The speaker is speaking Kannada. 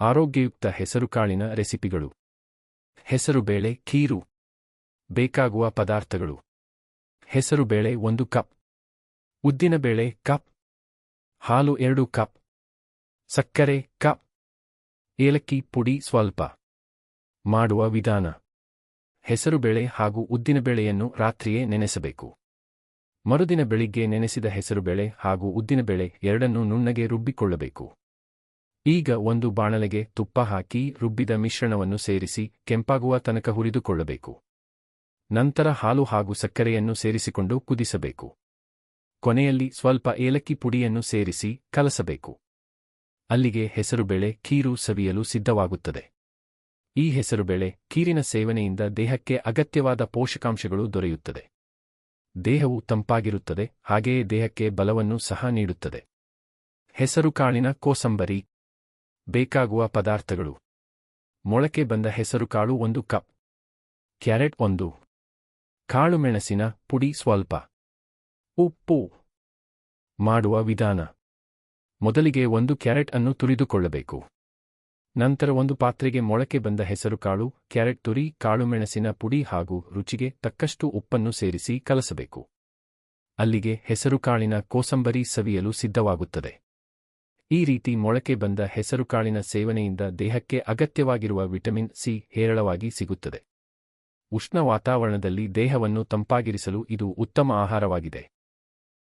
ಆರೋಗ್ಯಯುಕ್ತ ಹೆಸರುಕಾಳಿನ ರೆಸಿಪಿಗಳು. ಹೆಸರುಬೇಳೆ ಖೀರು. ಬೇಕಾಗುವ ಪದಾರ್ಥಗಳು. ಹೆಸರುಬೇಳೆ ಒಂದು ಕಪ್. ಉದ್ದಿನಬೇಳೆ ಕಪ್. ಹಾಲು, ಎರಡು ಕಪ್. ಸಕ್ಕರೆ, ಕಪ್. ಏಲಕ್ಕಿ ಪುಡಿ, ಸ್ವಲ್ಪ. ಮಾಡುವ ವಿಧಾನ. ಹೆಸರುಬೇಳೆ ಹಾಗೂ ಉದ್ದಿನಬೇಳೆಯನ್ನು ರಾತ್ರಿಯೇ ನೆನೆಸಬೇಕು. ಮರುದಿನ ಬೆಳಿಗ್ಗೆ ನೆನೆಸಿದ ಹೆಸರುಬೇಳೆ ಹಾಗೂ ಉದ್ದಿನಬೇಳೆ ಎರಡನ್ನೂ ನುಣ್ಣಗೆ ರುಬ್ಬಿಕೊಳ್ಳಬೇಕು. ಈಗ ಒಂದು ಬಾಣಲೆಗೆ ತುಪ್ಪ ಹಾಕಿ ರುಬ್ಬಿದ ಮಿಶ್ರಣವನ್ನು ಸೇರಿಸಿ ಕೆಂಪಾಗುವ ತನಕ ಹುರಿದುಕೊಳ್ಳಬೇಕು. ನಂತರ ಹಾಲು ಹಾಗೂ ಸಕ್ಕರೆಯನ್ನು ಸೇರಿಸಿಕೊಂಡು ಕುದಿಸಬೇಕು. ಕೊನೆಯಲ್ಲಿ ಸ್ವಲ್ಪ ಏಲಕ್ಕಿ ಪುಡಿಯನ್ನು ಸೇರಿಸಿ ಕಲಸಬೇಕು. ಅಲ್ಲಿಗೆ ಹೆಸರುಬೇಳೆ ಖೀರು ಸವಿಯಲು ಸಿದ್ಧವಾಗುತ್ತದೆ. ಈ ಹೆಸರುಬೇಳೆ ಖೀರಿನ ಸೇವನೆಯಿಂದ ದೇಹಕ್ಕೆ ಅಗತ್ಯವಾದ ಪೋಷಕಾಂಶಗಳು ದೊರೆಯುತ್ತದೆ. ದೇಹವು ತಂಪಾಗಿರುತ್ತದೆ, ಹಾಗೆಯೇ ದೇಹಕ್ಕೆ ಬಲವನ್ನು ಸಹ ನೀಡುತ್ತದೆ. ಹೆಸರುಕಾಳಿನ ಕೋಸಂಬರಿ ಬೇಕಾಗುವ ಪದಾರ್ಥಗಳು. ಮೊಳಕೆ ಬಂದ ಹೆಸರುಕಾಳು ಒಂದು ಕಪ್. ಕ್ಯಾರೆಟ್ ಒಂದು. ಕಾಳುಮೆಣಸಿನ ಪುಡಿ ಸ್ವಲ್ಪ. ಉಪ್ಪು. ಮಾಡುವ ವಿಧಾನ. ಮೊದಲಿಗೆ ಒಂದು ಕ್ಯಾರೆಟ್ ಅನ್ನು ತುರಿದುಕೊಳ್ಳಬೇಕು. ನಂತರ ಒಂದು ಪಾತ್ರೆಗೆ ಮೊಳಕೆ ಬಂದ ಹೆಸರುಕಾಳು ಕ್ಯಾರೆಟ್ ತುರಿ ಕಾಳುಮೆಣಸಿನ ಪುಡಿ ಹಾಗೂ ರುಚಿಗೆ ತಕ್ಕಷ್ಟು ಉಪ್ಪನ್ನು ಸೇರಿಸಿ ಕಲಸಬೇಕು. ಅಲ್ಲಿಗೆ ಹೆಸರುಕಾಳಿನ ಕೋಸಂಬರಿ ಸವಿಯಲು ಸಿದ್ಧವಾಗುತ್ತದೆ. ಈ ರೀತಿ ಮೊಳಕೆ ಬಂದ ಹೆಸರುಕಾಳಿನ ಸೇವನೆಯಿಂದ ದೇಹಕ್ಕೆ ಅಗತ್ಯವಾಗಿರುವ ವಿಟಮಿನ್ ಸಿ ಹೇರಳವಾಗಿ ಸಿಗುತ್ತದೆ. ಉಷ್ಣ ವಾತಾವರಣದಲ್ಲಿ ದೇಹವನ್ನು ತಂಪಾಗಿರಿಸಲು ಇದು ಉತ್ತಮ ಆಹಾರವಾಗಿದೆ.